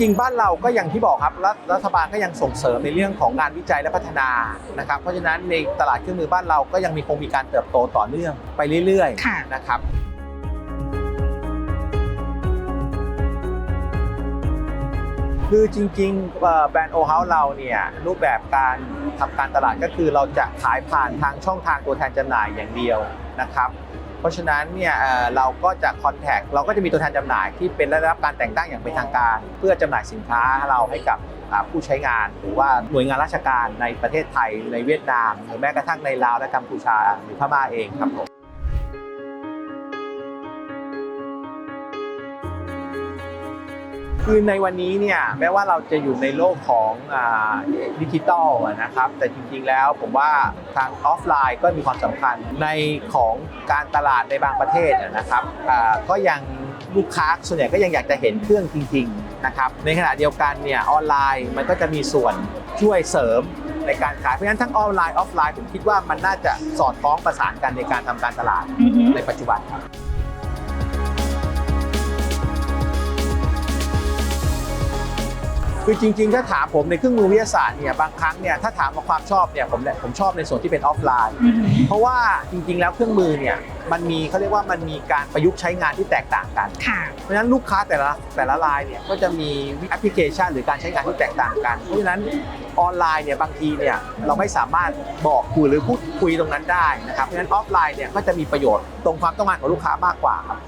ริง ๆ บ้านเราก็อย่างที่บอกครับรัฐรัฐบาลก็ยังส่งเสริมในเรื่องของงานวิจัยและพัฒนานะครับ เพราะฉะนั้นในตลาดเครื่องมือบ้านเราก็ยังมีคงมีการเติบโตต่อเนื่องไปเรื่อยค่ะๆนะครับ คือจริงๆแบรนด์โอเฮาเราเนี่ยรูปแบบการทำการตลาดก็คือเราจะขายผ่านทางช่องทางตัวแทนจำหน่ายอย่างเดียวนะครับ เพราะฉะนั้นเนี่ยเราก็จะคอนแทคเราก็จะมีตัวแทนจำหน่ายที่เป็นได้รับการแต่งตั้งอย่างเป็นทางการ เพื่อจำหน่ายสินค้าเราให้กับผู้ใช้งานหรือว่าหน่วยงานราชการในประเทศไทยในเวียดนาม หรือแม้กระทั่งในลาวและกัมพูชาหรือพม่าเองครับผม คือในวันนี้เนี่ยแม้ว่าเราจะอยู่ในโลกของอาดิจิตอลอะนะครับ แต่จริงๆแล้วผมว่าทางออฟไลน์ก็มีความสำคัญในของการตลาดในบางประเทศอะนะครับอ่าก็ยังลูกค้าส่วนใหญ่ก็ยังอยากจะเห็นเครื่องจริงๆนะครับในขณะเดียวกันเนี่ยออนไลน์มันก็จะมีส่วนช่วยเสริมในการขายเพราะฉะนั้นทั้งออนไลน์ออฟไลน์ผมคิดว่ามันน่าจะสอดคล้องประสานกันในการทำการตลาดอือฮึในปัจจุบันครับ คือจริง ๆ ถ้าถามผมในเครื่องมือวิทยาศาสตร์เนี่ยบางครั้งเนี่ยถ้าถามว่าความชอบเนี่ยผมเนี่ยผมชอบในส่วนที่เป็นออฟไลน์อือฮึเพราะว่าจริง ๆ แล้วเครื่องมือเนี่ยมันมีเขาเรียกว่ามันมีการประยุกต์ใช้งานที่แตกต่างกันค่ะเพราะฉะนั้นลูกค้าแต่ละแต่ละรายเนี่ยก็จะมีแอปพลิเคชัน หรือการใช้งานที่แตกต่างกัน เพราะฉะนั้นออนไลน์เนี่ยบางทีเนี่ยเราไม่สามารถบอกคุยหรือพูดคุยตรงนั้นได้นะครับเพราะฉะนั้นออฟไลน์เนี่ยก็จะมีประโยชน์ตรงความต้องการของลูกค้ามากกว่าครับ